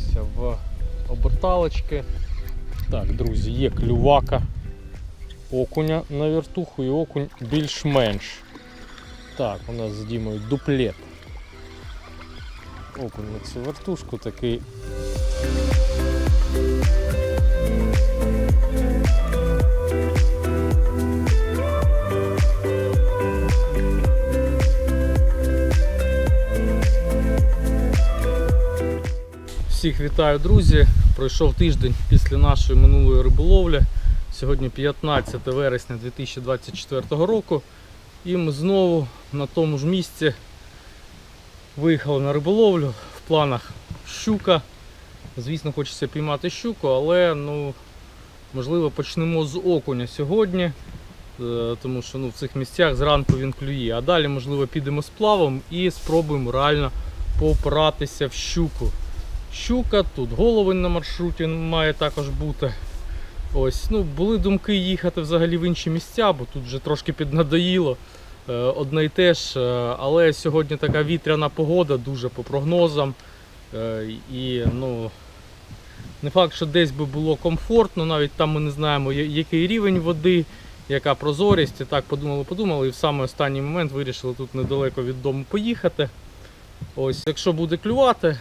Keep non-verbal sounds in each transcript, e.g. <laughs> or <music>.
Дивимося в оберталочки. Так, друзі, є клювака окуня на вертуху і окунь більш-менш. Так, у нас з Дімою дуплет. Окунь на цю вертушку такий. Всіх вітаю, друзі! Пройшов тиждень після нашої минулої риболовлі. Сьогодні 15 вересня 2024 року. І ми знову на тому ж місці виїхали на риболовлю. В планах щука. Звісно, хочеться піймати щуку, але ну, можливо почнемо з окуня сьогодні. е, Тому що ну, в цих місцях зранку він клює. А далі, можливо, підемо з плавом і спробуємо реально попратися в щуку. Щука, тут головень на маршруті має також бути. Ось, ну, були думки їхати взагалі в інші місця, бо тут вже трошки піднадоїло е, одне й те ж. е, Але сьогодні така вітряна погода, дуже по прогнозам. Е, І ну, не факт, що десь би було комфортно, навіть там ми не знаємо, який рівень води, яка прозорість. І так подумали, подумали, і в самий останній момент вирішили тут недалеко від дому поїхати. Ось, якщо буде клювати,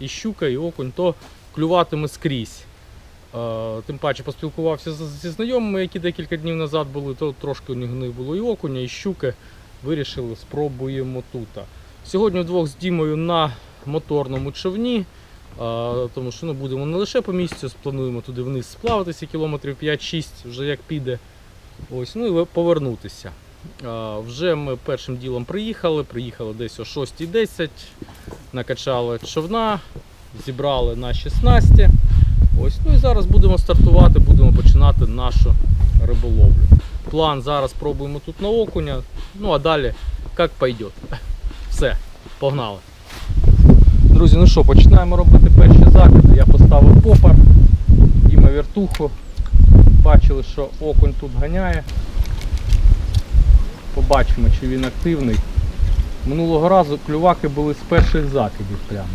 і щука, і окунь, то клюватиме скрізь. Е, Тим паче поспілкувався зі знайомими, які декілька днів назад були, то трошки у них було і окуня, і щуки. Вирішили, спробуємо тут. Сьогодні вдвох з Дімою на моторному човні, е, тому що ну, будемо не лише по місцю, плануємо туди вниз сплаватися кілометрів 5-6, вже як піде. Ось, ну і повернутися. Вже ми першим ділом приїхали, приїхали десь о 6.10 накачали човна, зібрали наші снасті. Ось, ну і зараз будемо стартувати, будемо починати нашу риболовлю. План зараз пробуємо тут на окуня, ну а далі як пойде. <laughs> Все, погнали. Друзі, ну що, починаємо робити перші закиди. Я поставив попар, Діма вертуху. Бачили, що окунь тут ганяє. Побачимо, чи він активний. Минулого разу клюваки були з перших закидів прямо.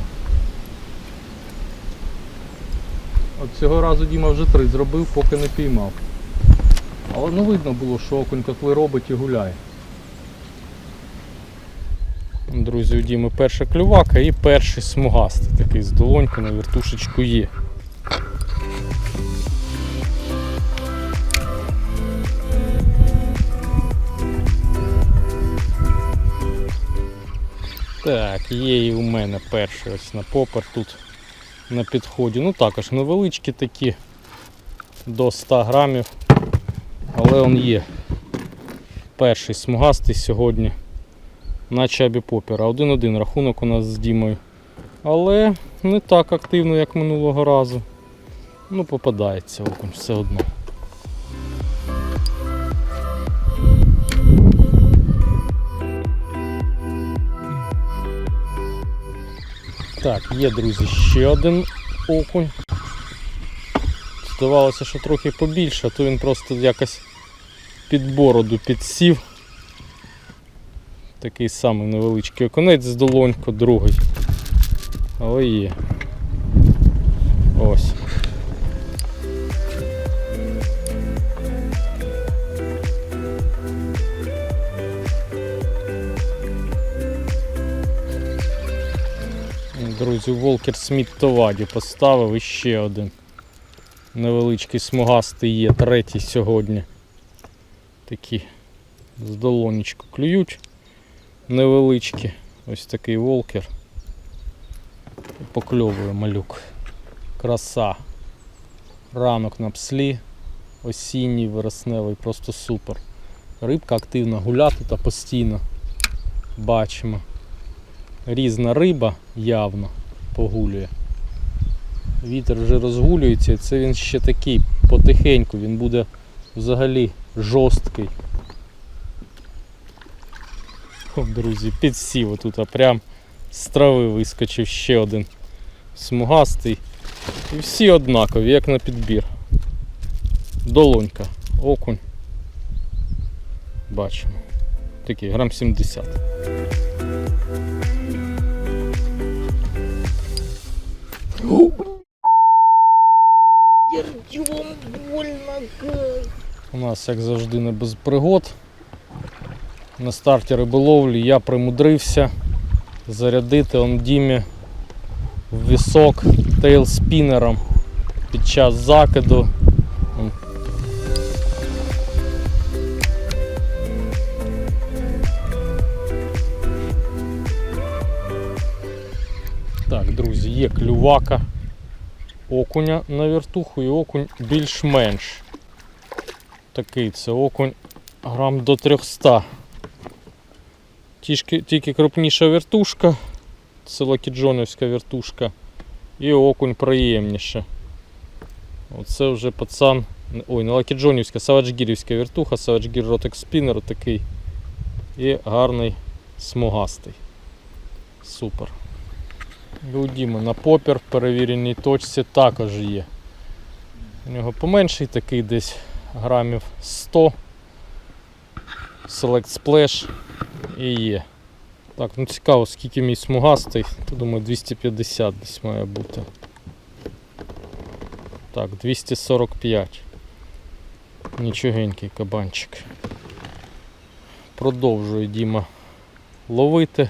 От цього разу Діма вже три зробив, поки не піймав. Але ну видно було, що окунь котли робить і гуляє. Друзі, у Діми перша клювака і перший смугастий такий з долоньку на вертушечку є. Так, є і у мене перший ось на попер тут на підході. Ну також невеличкі такі до 100 грамів. Але он є. Перший смугастий сьогодні на чабі попера. Один-один рахунок у нас з Дімою. Але не так активно, як минулого разу. Ну, попадається окунь все одно. Так, є, друзі, ще один окунь. Здавалося, що трохи побільше, а то він просто якось під бороду підсів. Такий самий невеличкий оконець з долонько, другий. Але є. Ось. Друзі, Волкер Сміт Товаді поставив іще один. Невеличкий смугастий є, третій сьогодні. Такі з долонечку клюють. Невеличкі. Ось такий волкер. Покльовує малюк. Краса. Ранок на пслі. Осінній, вересневий, просто супер. Рибка активна гуляти та постійно. Бачимо. Різна риба явно погулює. Вітер вже розгулюється, це він ще такий потихеньку, він буде взагалі жорсткий. О, друзі, підсів отут, а прям з трави вискочив ще один смугастий. І всі однакові, як на підбір. Долонька, окунь. Бачимо. Такий грам 70. Артем, больно как. У нас, як завжди, не без пригод. На старті риболовлі я примудрився зарядити он Дімі в вісок тейлспінером під час закиду. Є клювака окуня на вертуху і окунь більш-менш. Такий це окунь грам до 300. Тільки, тільки крупніша вертушка, це лакіджонівська вертушка, і окунь приємніше. Оце вже пацан. Ой, не лакіджонівська, саваджгірівська вертуха, саваджгір ротик спінер такий. І гарний смугастий. Супер. У Діми на попір в перевіреній точці також є. У нього поменший такий десь грамів 100. Select Splash і є. Так, ну цікаво, скільки мій смугастий. То думаю 250 десь має бути. Так, 245. Нічогенький кабанчик. Продовжує Діма ловити.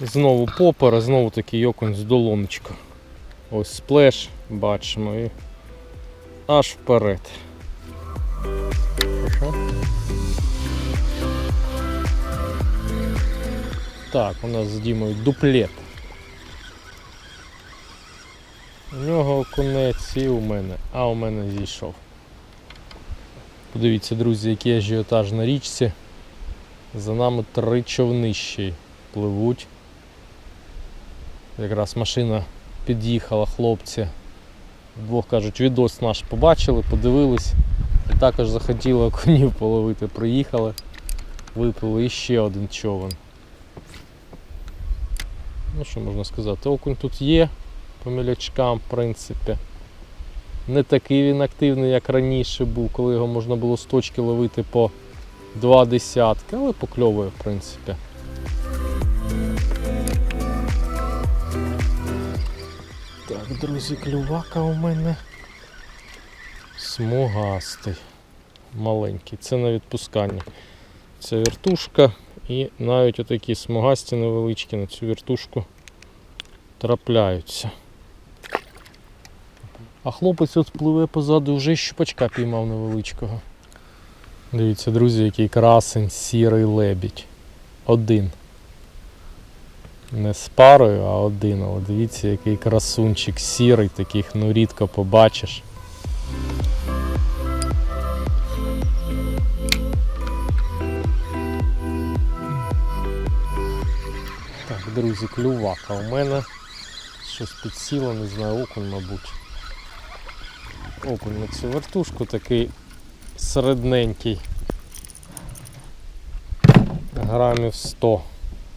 Знову попер, знову такий окунь з долоночку. Ось сплеш, бачимо і аж вперед. Так, у нас з Дімою дуплет. У нього окунець і у мене, а у мене зійшов. Подивіться, друзі, який ажіотаж на річці. За нами три човни ще пливуть. Якраз машина під'їхала, хлопці. Двох кажуть, відос наш побачили, подивились. І також захотіли окунів половити. Приїхали, випили іще один човен. Ну що можна сказати, окунь тут є по мілячкам, в принципі. Не такий він активний, як раніше був, коли його можна було з точки ловити по два десятки, але покльовує, в принципі. Так, друзі, клювака у мене смугастий. Маленький. Це на відпусканні. Це вертушка і навіть отакі смугасті невеличкі на цю вертушку трапляються. А хлопець от пливе позаду, вже щупачка піймав невеличкого. Дивіться, друзі, який красень, сірий лебідь. Один. Не з парою, а один. Але дивіться, який красунчик сірий, таких ну рідко побачиш. Так, друзі, клювака у мене. Щось підсіло, не знаю, окунь, мабуть. Окунь на цю вертушку такий середненький. Грамів 100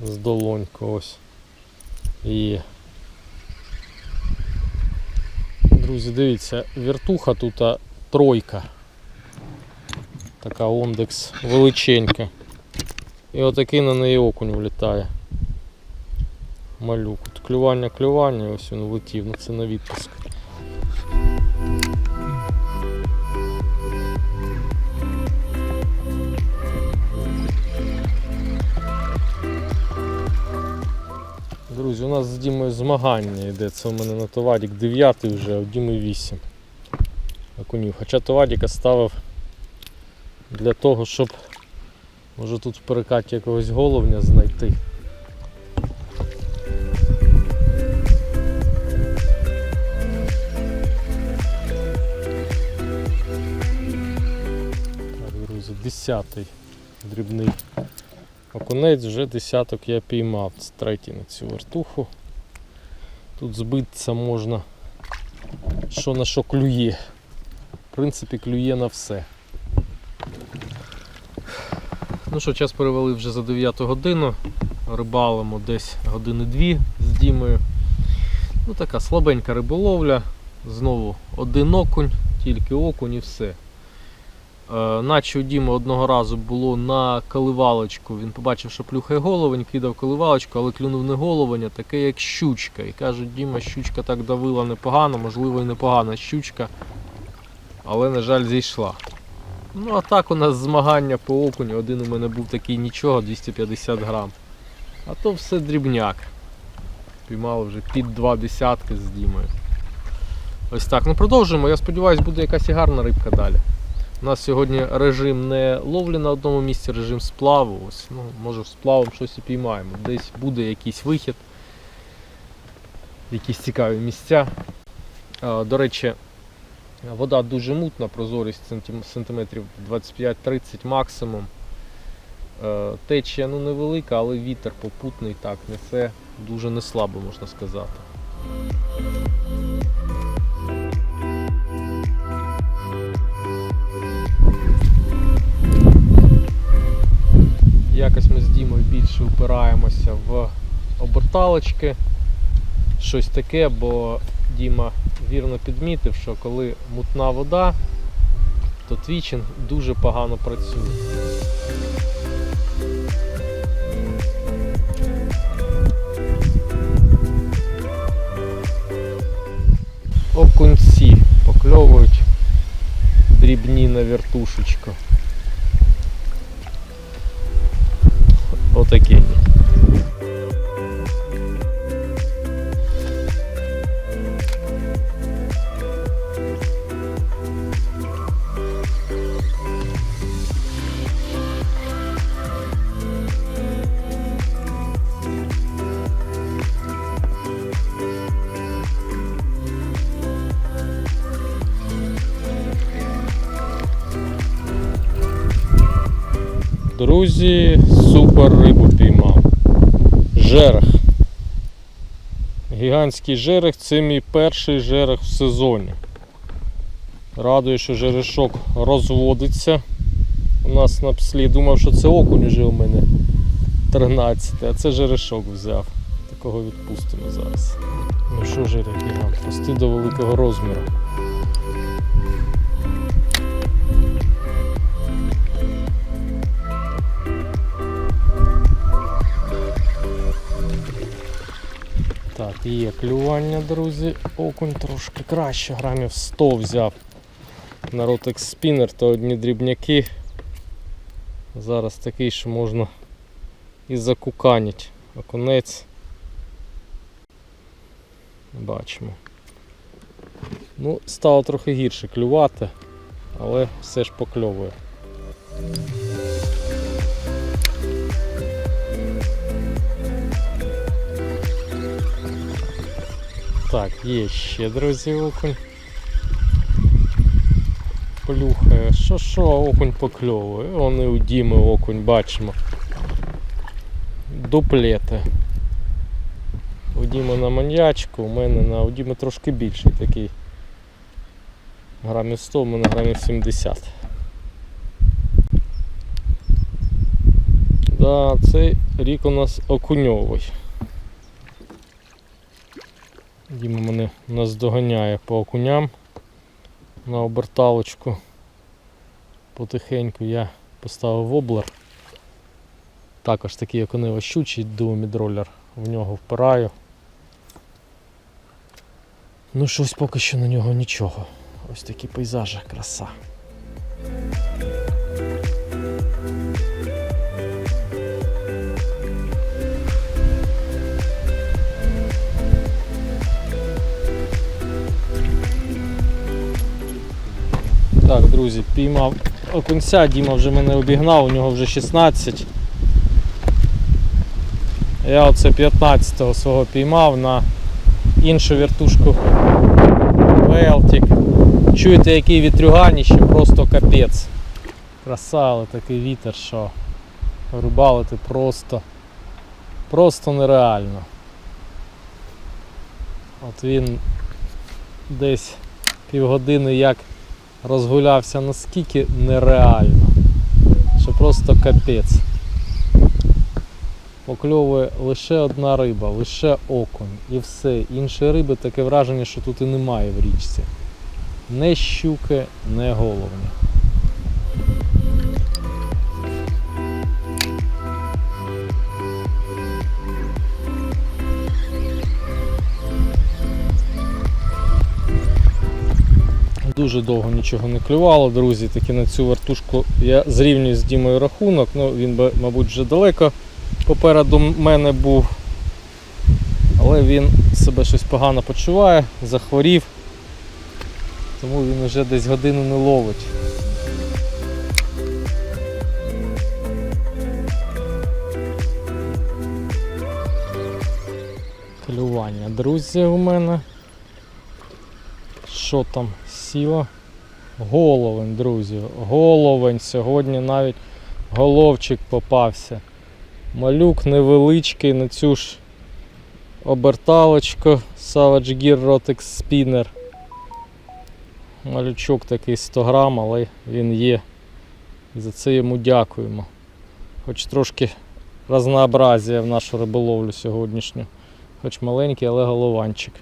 з долоньку ось. Є. Друзі, дивіться, вертуха тут а, тройка. Така ондекс величенька. І отакий на неї окунь влітає. Малюк. От клювання, клювання, ось він влетів, ну це на відпуск. Друзі, у нас з Дімою змагання йде. Це у мене на Товадік 9 вже, а у Діми 8 окунів. Хоча Товадіка ставив для того, щоб може тут в перекаті якогось головня знайти. Так, друзі, 10 дрібний окунець, вже десяток я піймав. Це третій на цю вертуху. Тут збитися можна що на що клює. В принципі, клює на все. Ну що, час перевели вже за 9 годину. Рибалимо десь години дві з Дімою. Ну така слабенька риболовля. Знову один окунь, тільки окунь і все. Е, наче у Діми одного разу було на коливалочку. Він побачив, що плюхає головень, кидав коливалочку, але клюнув не головень, а таке як щучка. І каже, Діма, щучка так давила непогано, можливо і непогана щучка. Але, на жаль, зійшла. Ну, а так у нас змагання по окуню. Один у мене був такий нічого, 250 грам. А то все дрібняк. Піймали вже під два десятки з Дімою. Ось так. Ну продовжуємо. Я сподіваюся, буде якась і гарна рибка далі. У нас сьогодні режим не ловлі на одному місці, режим сплаву. Ось, ну, може, сплавом щось і піймаємо. Десь буде якийсь вихід, якісь цікаві місця. А, до речі, вода дуже мутна, прозорість сантиметрів 25-30 максимум. Е, Течія ну, невелика, але вітер попутний так несе дуже неслабо, можна сказати. Якось ми з Дімою більше упираємося в оберталочки. Щось таке, бо Діма вірно підмітив, що коли мутна вода, то твічинг дуже погано працює. Окунці покльовують дрібні на вертушечку. Отакі. Друзі, супер рибу піймав. Жерех. Гігантський жерех це мій перший жерех в сезоні. Радує, що жерешок розводиться. У нас на пслі думав, що це окунь уже у мене 13, а це жерешок взяв. Такого відпустимо зараз. Ну що жерех гігант? Рости до великого розміру. Є клювання, друзі. Окунь трошки краще, грамів 100 взяв. На Rotex спінер то одні дрібняки. Зараз такий, що можна і закуканить. Окунець. Бачимо. Ну, стало трохи гірше клювати, але все ж покльовує. Так, є ще, друзі, окунь. Плюхає. Що що, окунь покльовує. Вони у Діми окунь бачимо. Дуплети. У Діми на маньячку, у мене на у Діми трошки більший такий. Грамів 100, у мене грамів 70. Да, цей рік у нас окуньовий. Діма мене наздоганяє по окуням на оберталочку. Потихеньку я поставив воблер. Також такий окунево щучий дуомідролер. В нього впираю. Ну щось поки що на нього нічого. Ось такі пейзажі, краса. Так, друзі, піймав окунця, Діма вже мене обігнав, у нього вже 16. Я оце 15-го свого піймав на іншу вертушку Велтик. Чуєте, який вітрюганіще, просто капець. Краса, але такий вітер, що рибалити просто, просто нереально. От він десь півгодини як розгулявся наскільки нереально, що просто капець. Покльовує лише одна риба, лише окунь і все. Інші риби таке враження, що тут і немає в річці. Не щуки, не головні. Дуже довго нічого не клювало, друзі. Таки на цю вертушку я зрівнюю з Дімою рахунок. Ну, він би, мабуть, вже далеко попереду мене був. Але він себе щось погано почуває, захворів. Тому він вже десь годину не ловить. Клювання, друзі, у мене. Що там сіло? Головень, друзі. Головень. Сьогодні навіть головчик попався. Малюк невеличкий на цю ж оберталочку Savage Gear Rotex Spinner. Малючок такий 100 грам, але він є. За це йому дякуємо. Хоч трошки разнообразія в нашу риболовлю сьогоднішню. Хоч маленький, але голованчик.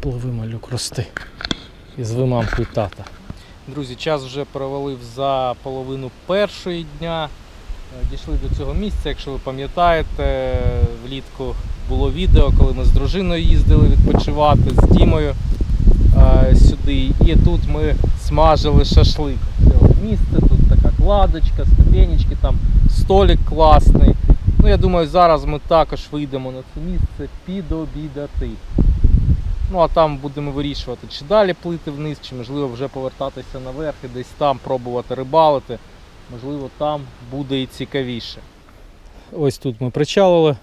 Пливи малюк рости. Із вимамкою тата. Друзі, час вже провалив за половину першої дня. Е, Дійшли до цього місця, якщо ви пам'ятаєте, влітку було відео, коли ми з дружиною їздили відпочивати з Дімою е, сюди. І тут ми смажили шашлик. Це місце, тут така кладочка, ступенечки, там столик класний. Ну, я думаю, зараз ми також вийдемо на це місце підобідати. Ну а там будемо вирішувати, чи далі плити вниз, чи можливо вже повертатися наверх і десь там пробувати рибалити. Можливо, там буде і цікавіше. Ось тут ми причалили.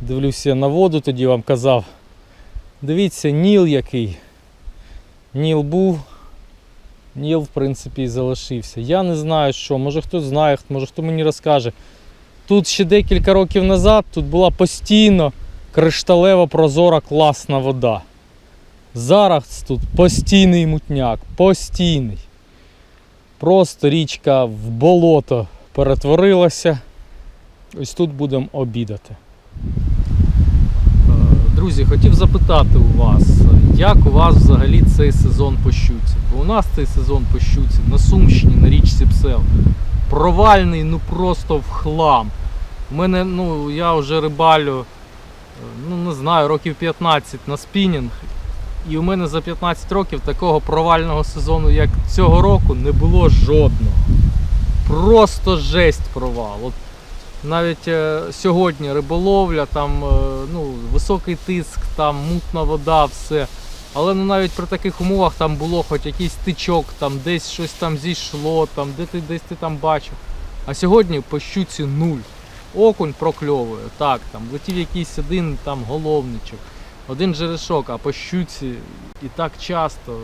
Дивлюся на воду, тоді вам казав. Дивіться, ніл який. Ніл був. Ніл, в принципі, і залишився. Я не знаю що, може хтось знає, може хто мені розкаже. Тут ще декілька років назад тут була постійно кришталева прозора класна вода. Зараз тут постійний мутняк, постійний. Просто річка в болото перетворилася. Ось тут будемо обідати. Друзі, хотів запитати у вас, як у вас взагалі цей сезон по щуці? Бо у нас цей сезон по щуці на Сумщині, на річці Псел. Провальний, ну просто в хлам. У мене, ну, я вже рибалю, е, ну не знаю, років 15 на спінінг. І у мене за 15 років такого провального сезону, як цього року, не було жодного. Просто жесть провал. От навіть е, сьогодні риболовля, там е, ну, високий тиск, там мутна вода, все. Але ну, навіть при таких умовах там було хоч якийсь тичок, там десь щось там зійшло, там, де ти десь ти там бачив. А сьогодні по щуці нуль. Окунь прокльовує. Так, там летів якийсь один там головничок, один жерешок, а по щуці і так часто.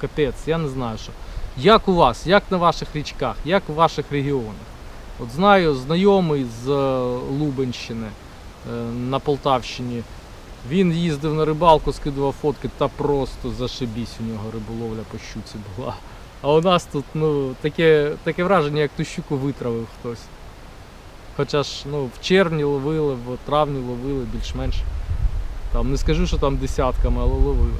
Капець, я не знаю що. Як у вас, як на ваших річках, як в ваших регіонах? От знаю, знайомий з е, Лубенщини е, на Полтавщині. Він їздив на рибалку, скидував фотки, та просто зашибісь у нього риболовля по щуці була. А у нас тут ну, таке, таке враження, як ту щуку витравив хтось. Хоча ж ну, в червні ловили, в травні ловили більш-менш. Там не скажу, що там десятками, але ловили.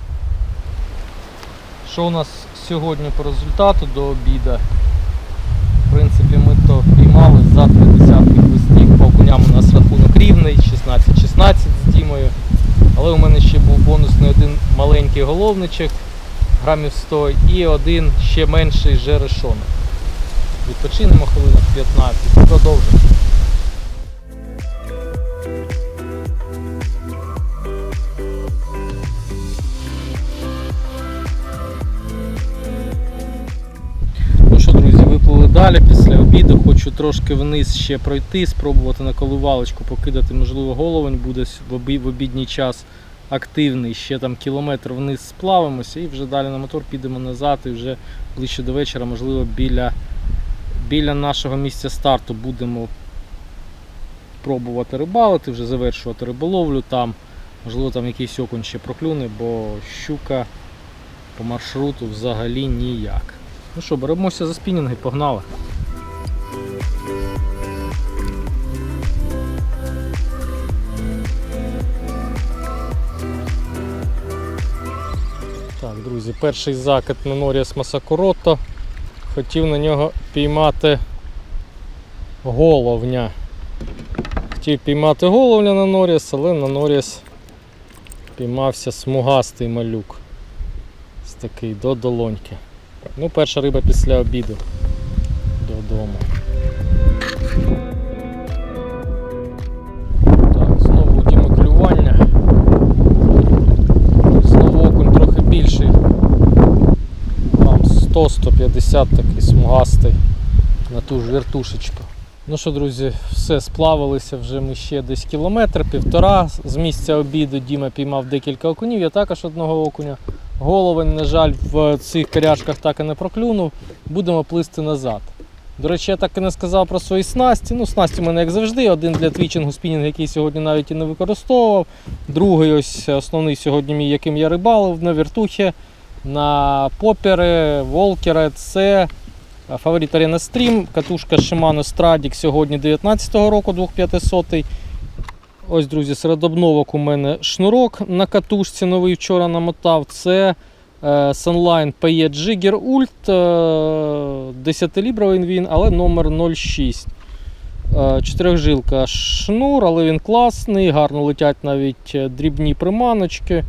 Що у нас сьогодні по результату до обіда? В принципі, ми то піймали за три десятки хвостів. По окуням у нас рахунок рівний, 16-16 з Дімою. Але у мене ще був бонусний один маленький головничок, грамів 100, і один ще менший жерешонок. Відпочинемо хвилинок 15 і продовжимо. Далі після обіду. Хочу трошки вниз ще пройти, спробувати на коливалочку покидати, можливо, головень буде в обі- в обідній час активний. Ще там кілометр вниз сплавимося і вже далі на мотор підемо назад і вже ближче до вечора, можливо, біля, біля нашого місця старту будемо пробувати рибалити, вже завершувати риболовлю там. Можливо, там якийсь окунь ще проклюне, бо щука по маршруту взагалі ніяк. Ну що, беремося за спінінги, погнали. Так, друзі, перший закид на Норіас Масакурото. Хотів на нього піймати головня. Хотів піймати головня на Норіас, але на Норіас Піймався смугастий малюк. Ось такий до долоньки. Ну, перша риба після обіду додому. Так, знову у Діми клювання. Знову окунь трохи більший. Там 100-150 такий смугастий на ту ж вертушечку. Ну що, друзі, все сплавилися вже ми ще десь кілометр, півтора з місця обіду. Діма піймав декілька окунів, я також одного окуня. Головень, на жаль, в цих коряшках так і не проклюнув. Будемо плисти назад. До речі, я так і не сказав про свої снасті. Ну, снасті в мене як завжди. Один для твічингу спінінг, який сьогодні навіть і не використовував. Другий, ось основний сьогодні мій, яким я рибалив на вертухі, на попери, волкери. Це фаворит Arena Stream, катушка Shimano Stradic сьогодні 19-го року 2500. Ось, друзі, серед обновок у мене шнурок на катушці новий вчора намотав. Це е, Sunline PE Jigger Ult, е, 10-лібровий він, але номер 06. Е, Чотирьохжилка шнур, але він класний, гарно летять навіть е, дрібні приманочки.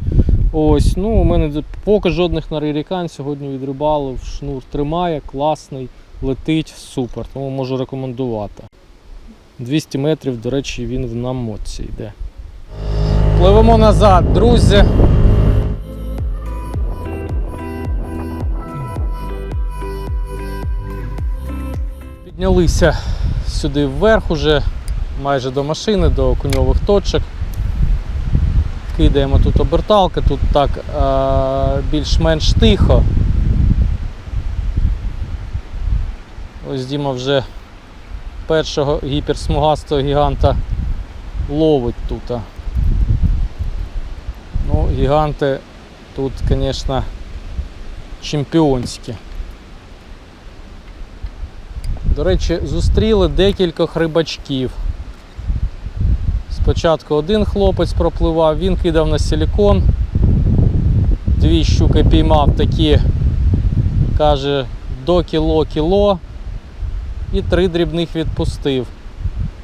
Ось, ну, у мене поки жодних нарирікань сьогодні відрибалив. Шнур тримає, класний, летить, супер. Тому можу рекомендувати. 200 метрів, до речі, він в намотці йде. Пливемо назад, друзі. Піднялися сюди вверх уже, майже до машини, до куньових точок. Кидаємо тут оберталки, тут так е- більш-менш тихо. Ось Діма вже першого гіперсмугастого гіганта ловить тут. Ну, гіганти тут, звісно, чемпіонські. До речі, зустріли декількох рибачків. Спочатку один хлопець пропливав, він кидав на силікон. Дві щуки піймав такі, каже, до кіло-кіло і три дрібних відпустив.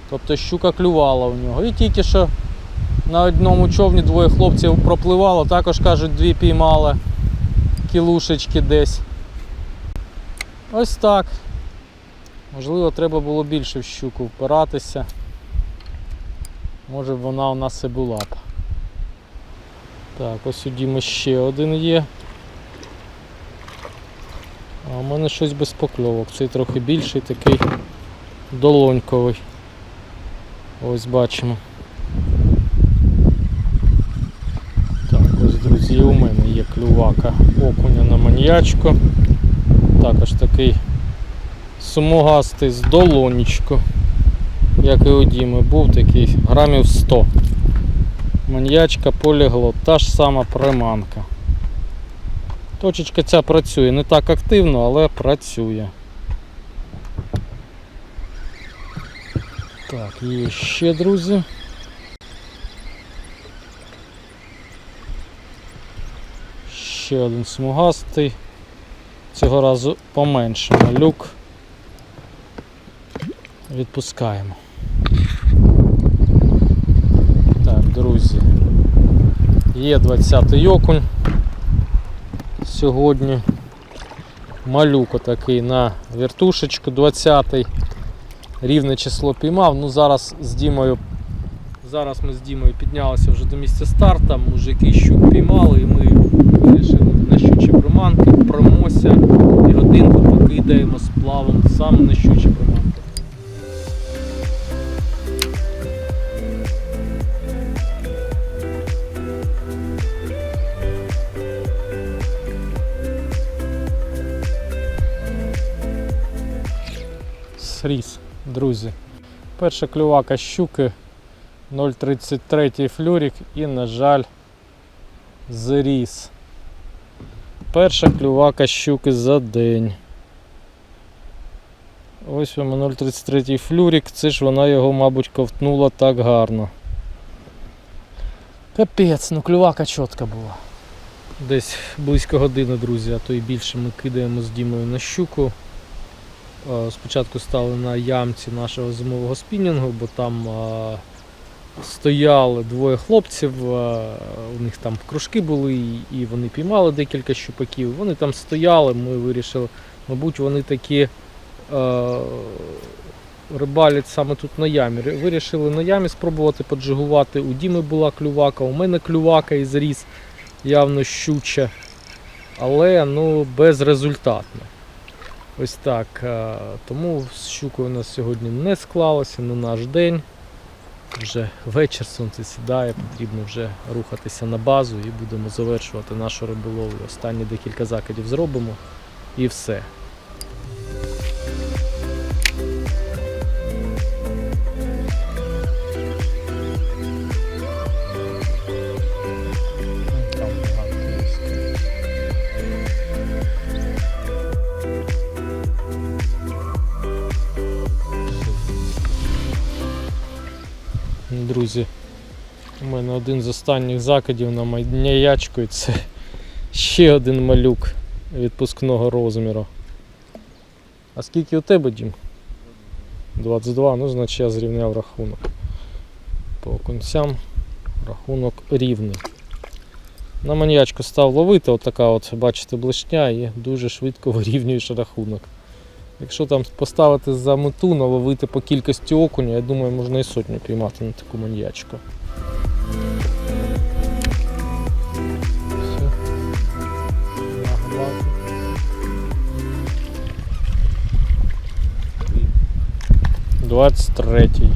Тобто щука клювала у нього. І тільки що на одному човні двоє хлопців пропливало, також кажуть, дві піймали кілушечки десь. Ось так. Можливо, треба було більше в щуку впиратися. Може б вона у нас і була б. Так, ось у Діми ще один є. А у мене щось без покльовок. Цей трохи більший, такий долоньковий. Ось бачимо. Так, ось, друзі, у мене є клювака окуня на маньячку. Також такий сумогастий з долонечку. Як і у Діми, був такий грамів 100. Маньячка полігло, та ж сама приманка. Точечка ця працює не так активно, але працює. Так, є ще, друзі. Ще один смугастий. Цього разу поменше малюк. Відпускаємо. Так, друзі. Є 20-й окунь сьогодні. Малюк отакий на вертушечку 20-й. Рівне число піймав. Ну зараз з Дімою. Зараз ми з Дімою піднялися вже до місця старта, мужики щук піймали і ми вирішили на щучі приманки, промося і годинку покидаємо з плавом саме на щучі приманки. Сріз, друзі. Перша клювака щуки 0,33 флюрик і, на жаль, зріс. Перша клювака щуки за день. Ось вам 0,33 флюрик, це ж вона його, мабуть, ковтнула так гарно. Капець, ну клювака чітка була. Десь близько години, друзі, а то і більше ми кидаємо з Дімою на щуку. Е, Спочатку стали на ямці нашого зимового спінінгу, бо там е, стояли двоє хлопців, е, у них там кружки були, і- вони піймали декілька щупаків. Вони там стояли, ми вирішили, мабуть, вони такі рибалять саме тут на ямі. Вирішили на ямі спробувати поджигувати. У Діми була клювака, у мене клювака і зріз явно щуча, але ну, безрезультатно. Ось так. е, Тому з щукою у нас сьогодні не склалося, не наш день. Вже вечір сонце сідає, потрібно вже рухатися на базу і будемо завершувати нашу риболовлю. Останні декілька закидів зробимо і все. Друзі, у мене один з останніх закидів на майняячку і це ще один малюк відпускного розміру. А скільки у тебе, Дім? 22, ну значить я зрівняв рахунок. По окунцям рахунок рівний. На маньячку став ловити, отака от, бачите, блешня і дуже швидко <laughs> вирівнюєш рахунок. Якщо там поставити за мету, наловити по кількості окуня, я думаю, можна і сотню піймати на таку маньячку. Двадцять третій.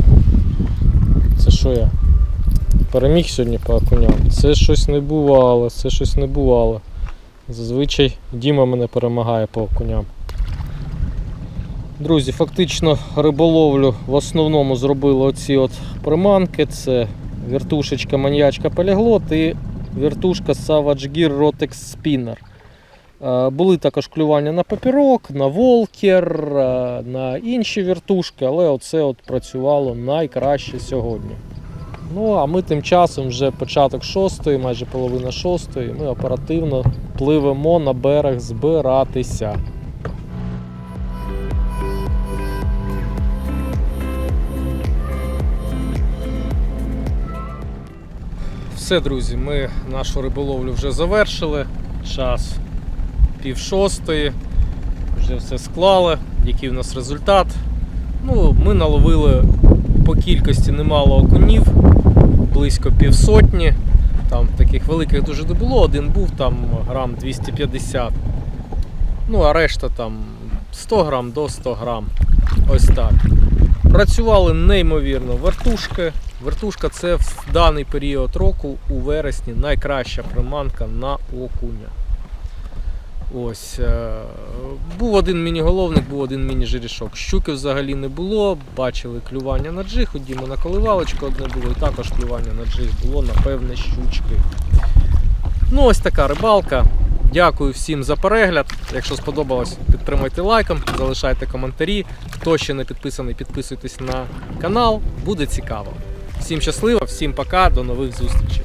Це що я? Переміг сьогодні по окуням. Це щось не бувало, це щось не бувало. Зазвичай Діма мене перемагає по окуням. Друзі, фактично риболовлю в основному зробили оці от приманки. Це вертушечка маньячка поліглот і вертушка Savage Gear Rotex Spinner. Е, Були також клювання на папірок, на волкер, е, на інші вертушки, але оце от працювало найкраще сьогодні. Ну а ми тим часом вже початок шостої, майже половина шостої. Ми оперативно пливемо на берег збиратися. Все, друзі, ми нашу риболовлю вже завершили. Час пів шостої. Вже все склали. Який у нас результат? Ну, ми наловили по кількості немало окунів, близько півсотні. Там таких великих дуже не було, один був там грам 250. Ну, а решта там 100 грам до 100 грам. Ось так. Працювали неймовірно вертушки. Вертушка це в даний період року у вересні найкраща приманка на окуня. Ось. е, Був один міні-головник, був один міні-жерішок. Щуки взагалі не було. Бачили клювання на джиг, ходімо на коливалочку одне було, і також клювання на джиг було, напевне, щучки. Ну, ось така рибалка. Дякую всім за перегляд. Якщо сподобалось, підтримайте лайком, залишайте коментарі. Хто ще не підписаний, підписуйтесь на канал, буде цікаво. Всім щасливо, всім пока, до нових зустрічей.